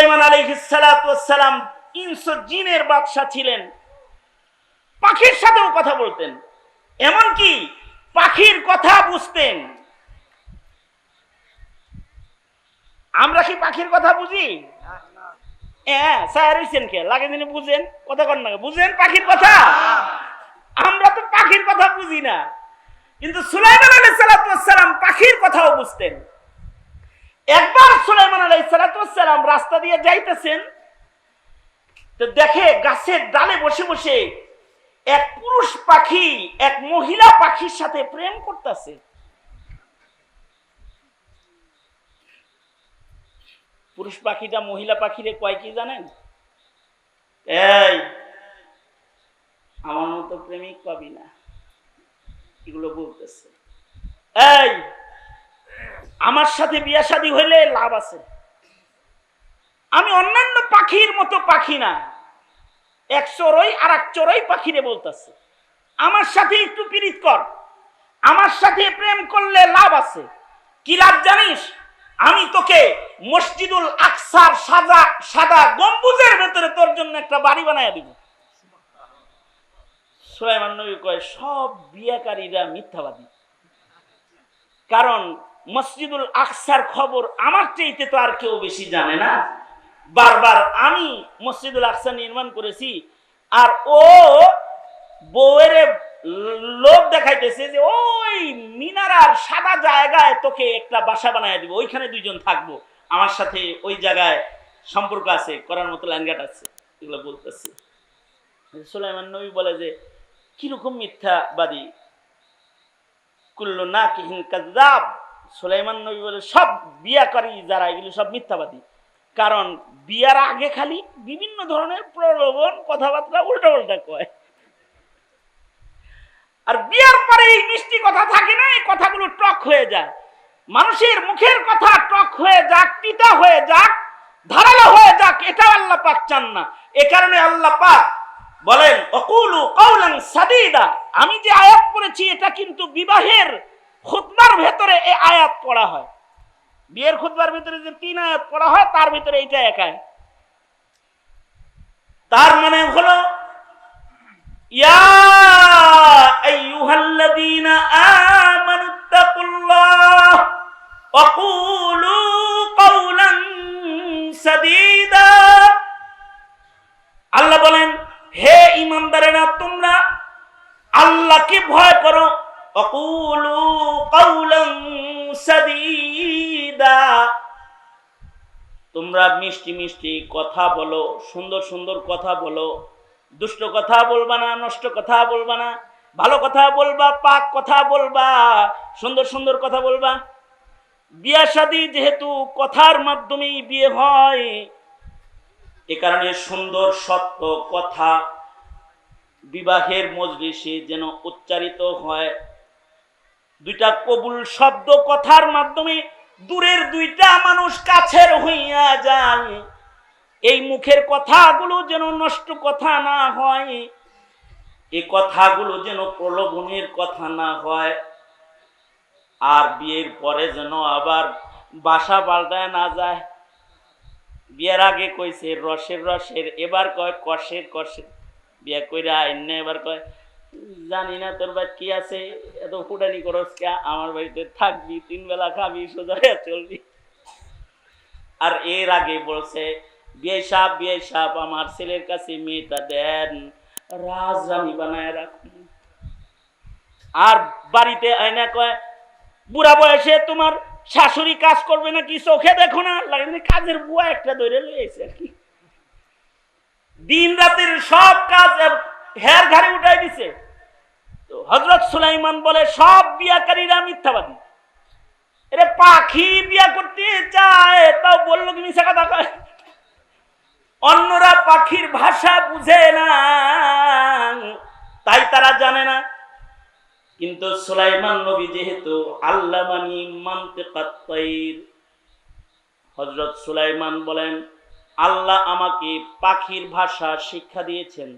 সুলাইমান আলাইহিসসালাম ইনস জিনের বাদশা ছিলেন। পাখির সাথেও কথা বলতেন, এমনকি পাখির কথা বুঝতেন। আমরা কি পাখির কথা বুঝি? হ্যাঁ কে? লাগে বুঝেন, কথা বুঝেন পাখির কথা? আমরা তো পাখির কথা বুঝি না। কিন্তু বুঝতেন। একবার সুলাইমান আলাইহিস সালাম রাস্তা দিয়ে যাইতেছেন, তো দেখে গাছের ডালে বসে বসে এক পুরুষ পাখি, এক মহিলা পাখির সাথে প্রেম করতেছে। পুরুষ পাখিটা মহিলা পাখিরে কয় কি জানেন? এই, আমার মতো প্রেমিক পাবি না। এগুলো বলতেছে। এই আমার সাথে বিয়া শাদী হইলে লাভ আছে। আমি অন্যান্য পাখির মতো পাখি না। এক চড়ই আর এক চড়ই পাখিরে বলতেছে, আমার সাথে একটু পীড়িত কর। আমার সাথে প্রেম করলে লাভ আছে। কি লাভ জানিস? আমি তোকে মসজিদুল আকসার সাদা সাদা গম্বুজের ভেতরে তোর জন্য একটা বাড়ি বানায় দিব। সুলাইমান নবী কয়, সব বিয়াকারীরা মিথ্যাবাদী। কারণ মসজিদুল আকসার খবর আমার চাইতে তো আর কেউ বেশি জানে না। বারবার আমি মসজিদুল আকসা নির্মাণ করেছি আর ও বউয়ের লোক দেখাইতেছে যে ওই মিনারার সাদা জায়গায় তোকে একটা বাসা বানায় দিব, ওইখানে দুইজন থাকব। আমার সাথে ওই জায়গায় সম্পর্ক আছে, করার মতো লাইনঘাট আছে, এগুলো বলতেছে। সুলাইমান নবী বলে যে, কীরকম মিথ্যাবাদী? কুল্লু না কিহিন কাজাব সুলাইমান নবী বলে, সব বিয়াকারী যারা, এগুলো সব মিথ্যাবাদী। কারণ বিয়ার আগে খালি বিভিন্ন ধরনের প্রলোভন, কথাবার্তা উল্টা উল্টা কয়। আর বিয়ার পরে এই মিষ্টি কথা থাকে না, এই কথাগুলো টক হয়ে যায়। মানুষের মুখের কথা টক হয়ে যাক, তিতা হয়ে যাক, ধারালো হয়ে যাক, এটাও আল্লাহ পাক চান না। এ কারণে আল্লাহ পাক বলেন অকুলু কৌলান সাদিদা। আমি যে আয়াত করেছি এটা কিন্তু বিবাহের খুতবার ভেতরে এই আয়াত পড়া হয়। বিয়ের খুতবার ভিতরে যে তিন আয়াত পড়া হয়, তার ভিতরে এইটা এক আয়াত তার মানে হলো আল্লাহ বলেন, হে ইমানদারেরা, তোমরা আল্লাহকে ভয় করো। অকুলু কৌলং সাদীদা। তোমরা মিষ্টি মিষ্টি কথা বলো, সুন্দর সুন্দর কথা বলো। দুষ্ট কথা বলবা না, নষ্ট কথা বলবা না। ভালো কথা বলবা, পাক কথা বলবা, সুন্দর সুন্দর কথা বলবা। বিয়া শাদী যেহেতু কথার মাধ্যমেই বিয়ে হয়, এ কারণে সুন্দর সত্য কথা বিবাহের মজলিসে যেন উচ্চারিত হয়। দুইটা কবুল শব্দ কথার মাধ্যমে দূরের দুইটা মানুষ কাছের হইয়া যায়। এই মুখের কথাগুলো যেন নষ্ট কথা না হয় এই কথাগুলো যেন প্রলোভনের কথা না হয়। আর বিয়ের পরে যেন আবার বাসা পাল্টায় না যায়। বিয়ের আগে কইছে রসের রসের, এবার কয় কষের কষের। বিয়ে কইরা আইনে এবার কয় জানি না তোর বাড়ি কি আছে, এত ফুটানি করস কে, আমার বাড়িতে থাকবি, তিন বেলা খাবি, সোজা চলবি। আর এর আগে বলছে আমার ছেলের কাছে মেয়েটা দেন রাজরানী বানায় রাখুন আর বাড়িতে আয়না কয়, বুড়া বয়সে তোমার শাশুড়ি কাজ করবে নাকি চোখে দেখো না? লাগে কাজের বুয়া একটা ধরে লইছে আর কি। দিন রাতের সব কাজ হের ঘাড়ে উঠাই দিছে। তো হজরত সুলাইমান বলে, সব বিয়াকারীরা মিথ্যাবাদী। এরে পাখি বিয়া করতে চায়, তাও বলল কি মিশা কথা কয়? অন্যরা পাখির ভাষা বুঝে না, তাই তারা জানে না। কিন্তু সুলাইমান নবী যেহেতু আল্লাহ মানি মানতে কাত্তাইর হজরত সুলাইমান বলেন, আল্লাহ আমাকে পাখির ভাষা শিক্ষা দিয়েছেন।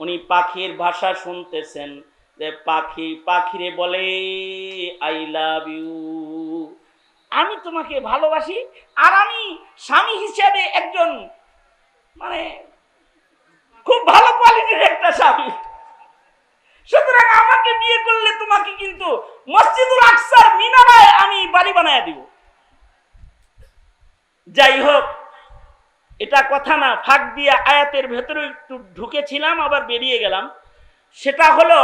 উনি পাখির ভাষা শুনতেছেন যে পাখি, পাখিরে বলে আই লাভ ইউ আমি তোমাকে ভালোবাসি আর আমি স্বামী হিসেবে একজন মানে খুব ভালো কোয়ালিটির একটা স্বামী। সুতরাং আমাকে বিয়ে করলে তোমাকে কিন্তু মসজিদুল আকসার মিনারায় আমি বাড়ি বানায় দিব। যাই হোক এটা কথা না, ফাঁক দিয়ে আয়াতের ভেতরে একটু ঢুকেছিলাম, আবার বেরিয়ে গেলাম। সেটা হলো,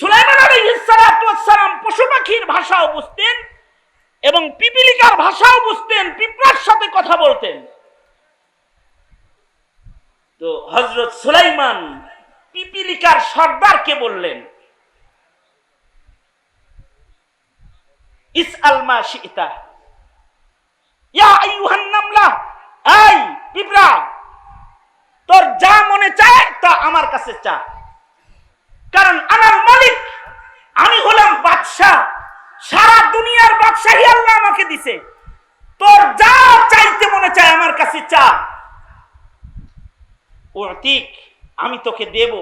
সুলাইমান পশু পাখির ভাষাও বুঝতেন এবং পিপিলিকার ভাষাও বুঝতেন সাথে কথা বলতেন। তো হজরত সুলাইমান পিপিলিকার সর্দারকে বললেন, ইস আলমা শিতা, ইয়া নামলা এই, পিঁপড়া, তোর যা মনে চায়, তা আমার কাছে চা। কারণ আমার মালিক, আমি হলাম বাদশাহ। সারা দুনিয়ার বাদশাহী আল্লাহ আমাকে দিছে। তোর যা চাইতে মনে চায় আমার কাছে চা। ও ঠিক আমি তোকে দেব।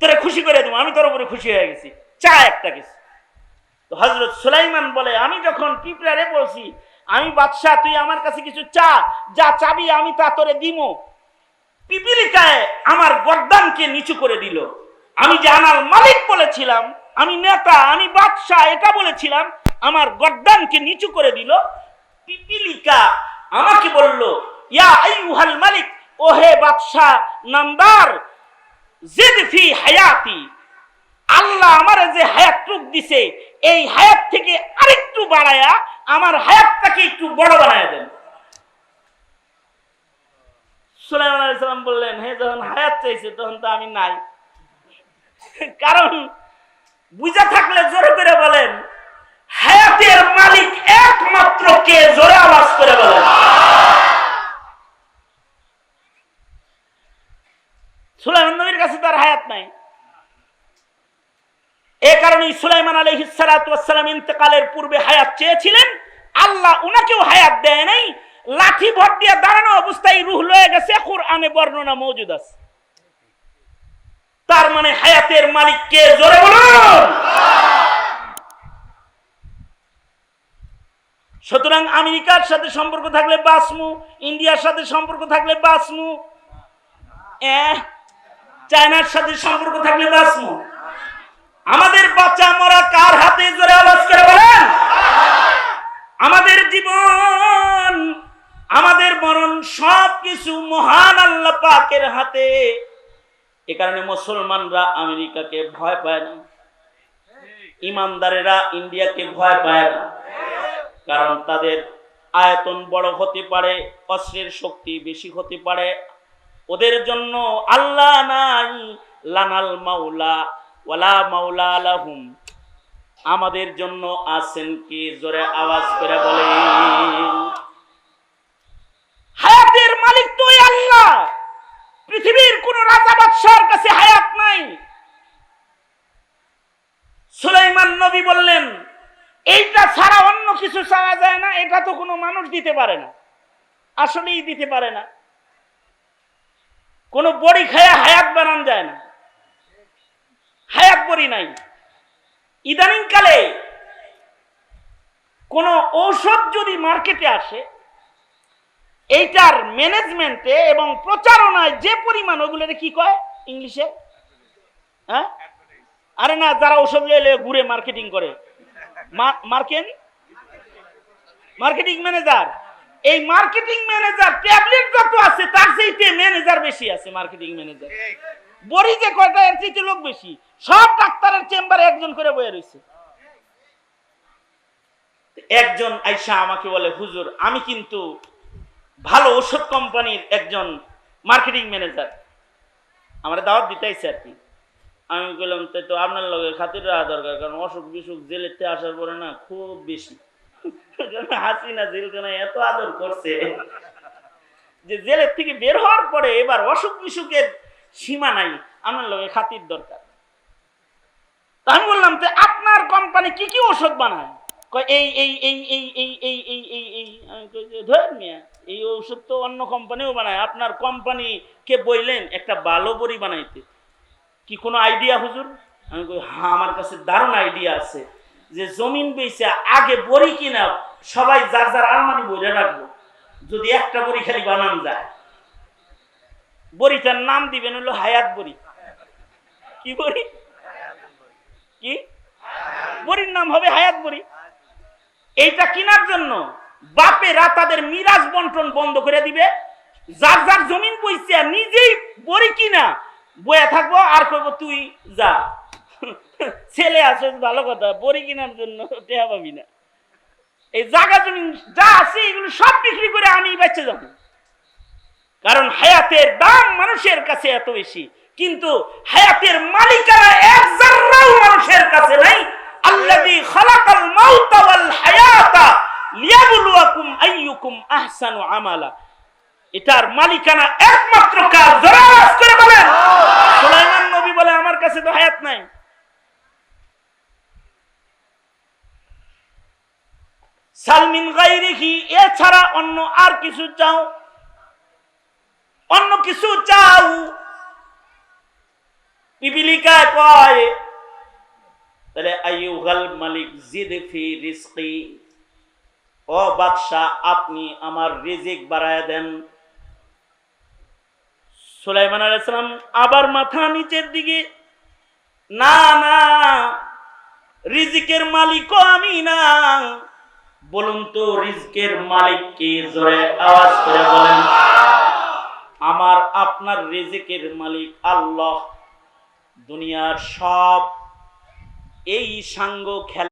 তোরে খুশি করে দেবো, আমি তোর উপরে খুশি হয়ে গেছি। চা একটা কিছু তো হজরত সুলাইমান বলে, আমি যখন পিঁপড়ারে বলছি আমি বাদশাহ, তুই আমার কাছে কিছু চা, যা চাবি আমি তা তোরে দিমো। পিপিলিকায় আমার গর্দানকে নিচু করে দিল। আমি যে আনার মালিক বলেছিলাম, আমি নেতা, আমি বাদশাহ, এটা বলেছিলাম, আমার গর্দানকে নিচু করে দিল। পিপিলিকা আমাকে বলল, ইয়া আইয়ুহাল মালিক ও হে বাদশাহ নামদার জিদ ফি হায়াতি। আল্লাহ আমার যে হায়াতটুক দিছে, এই হায়াত থেকে আরেকটু বাড়ায়া আমার হায়াতটাকে একটু বড় বানায় দেন। বললেন, হে, যখন হায়াত চাইছে, তখন তো আমি নাই। কারণ বুঝা থাকলে জোরে করে বলেন, হায়াতের মালিক একমাত্র কে জোরে আওয়াজ করে বলেন সুলাইমান নবীর কাছে তার হায়াত নাই সুলাইমান পূর্বে হায়াত চেয়েছিলেন। আল্লাহ উনাকেও হায়াত দেয় নাই। লাঠি ভর দিয়ে দাঁড়ানো অবস্থায় রুহ লয়ে গেছে, কোরআনে বর্ণনা মৌজুদ আছে। তার মানে হায়াতের মালিক কে? জোরে সুতরাং আমেরিকার সাথে সম্পর্ক থাকলে বাসমু ইন্ডিয়ার সাথে সম্পর্ক থাকলে বাসমু চায়নার সাথে সম্পর্ক থাকলে বাসমু আমাদের বাচ্চা মরা কার হাতে জোরে আওয়াজ করে বলেন? আমাদের জীবন, আমাদের মরণ সব কিছু মহান আল্লাহ পাকের হাতে। এ কারণে মুসলমানরা আমেরিকাকে ভয় পায় না। ইমানদারেরা ইন্ডিয়াকে ভয় পায় না। কারণ তাদের আয়তন বড় হতে পারে, অস্ত্রের শক্তি বেশি হতে পারে। ওদের জন্য আল্লাহ নাই, লানাল মাওলা। ওয়ালা মাওলা আলাহুম আমাদের জন্য আছেন কি? জোরে আওয়াজ করে বলেন। হায়াতের মালিক তো আল্লাহ। পৃথিবীর কোন রাজা বাদশার কাছে হায়াত নাই। সুলাইমান নবী বললেন, এইটা ছাড়া অন্য কিছু চাওয়া যায় না, এটা তো কোনো মানুষ দিতে পারে না। আসলেই দিতে পারে না। কোনো বড়ি খায়া হায়াত বানান যায় না। হায়াত বড়ি নাই। ইদানিং কালে কোন ঔষধ যদি মার্কেটে আসে, এইটার ম্যানেজমেন্টে এবং প্রচারণায় যে পরিমাণ, ওগুলোরে কি কয় ইংলিশে? হ্যাঁ? আরে না, যারা ওষুধ লয়ে ঘুরে মার্কেটিং করে। মার্কেন? Marketing manager. এই মার্কেটিং ম্যানেজার ট্যাবলেট যত আছে, তার চাইতে ম্যানেজার বেশি আছে মার্কেটিং ম্যানেজার। বড়ি যে কয়টা এর চাইতে লোক বেশি? সব ডাক্তারের চেম্বারে একজন করে বয়ে রয়েছে। একজন আইসা আমাকে বলে, হুজুর, আমি কিন্তু ভালো ওষুধ কোম্পানির একজন মার্কেটিং ম্যানেজার। আমার দাওয়াত দিতে দিতেইছে আর কি। আমি বললাম তাই তো আপনার লগে খাতির রাখা দরকার, কারণ অসুখ বিসুখ থেকে আসার পরে না খুব বেশি। হাসিনা জেলখানা এত আদর করছে যে জেলের থেকে বের হওয়ার পরে এবার অসুখ বিসুখের সীমা নাই, আমার লগে খাতির দরকার। তা আমি বললাম যে আপনার কোম্পানি কি কি ওষুধ বানায়? এই এই এই এই এই এই এই এই এই এই ওষুধ তো অন্য কোম্পানিও বানায়, আপনার কোম্পানি কে বললেন একটা ভালো বড়ি বানাইতে। কি কোনো আইডিয়া হুজুর? আমি কই হ্যাঁ আমার কাছে দারুণ আইডিয়া আছে, যে জমিন বেচে আগে বড়ি কিনা সবাই যার যার আলমারি বলে রাখব, যদি একটা বড়ি খালি বানান যায়। বড়িটার নাম দিবেন হলো হায়াত বড়ি। কি বড়ি? কি? বড়ির নাম হবে হায়াত বড়ি। এইটা কেনার জন্য বাপেরা তাদের মিরাজ বন্টন বন্ধ করে দিবে। যার যার জমিন বইছে নিজেই বড়ি কিনা বয়া থাকব, আর কইব, তুই যা। ছেলে আছে, ভালো কথা, বড়ি কেনার জন্য টেহা পাবি না। এই জায়গা জমিন যা আছে, এগুলো সব বিক্রি করে আমি বেঁচে যাব। কারণ হায়াতের দাম মানুষের কাছে এত বেশি। কিন্তু হায়াতের মালিকানা এক জাররাও মানুষের কাছে নাই। আল্লাযী খালাকাল মাউতা ওয়াল হায়াতা লিয়াবলুয়াকুম আইয়ুকুম আহসানু আমালা। এটার মালিকানা একমাত্র যারা আওয়াজ করে বলেন। সুলাইমান নবী বলে, আমার কাছে তো হায়াত নাই। সালমিন গাইরিহি এছাড়া অন্য আর কিছু চাও? অন্য কিছু চাও? পিপিলিকায় কয়, তাহলে আইয়ুহাল মালিক, জিদ ফি রিজকি। ও বাদশাহ, আপনি আমার রিজিক বাড়ায় দেন। সুলাইমান আলাইহিস সালাম আবার মাথা নিচের দিকে, না না, রিজিকের মালিকও আমি না। বলুন তো, রিজিকের মালিক কি? জোরে আওয়াজ করে বলেন। আমার আপনার রেজেকের মালিক আল্লাহ। দুনিয়ার সব এই সাঙ্গ খেলা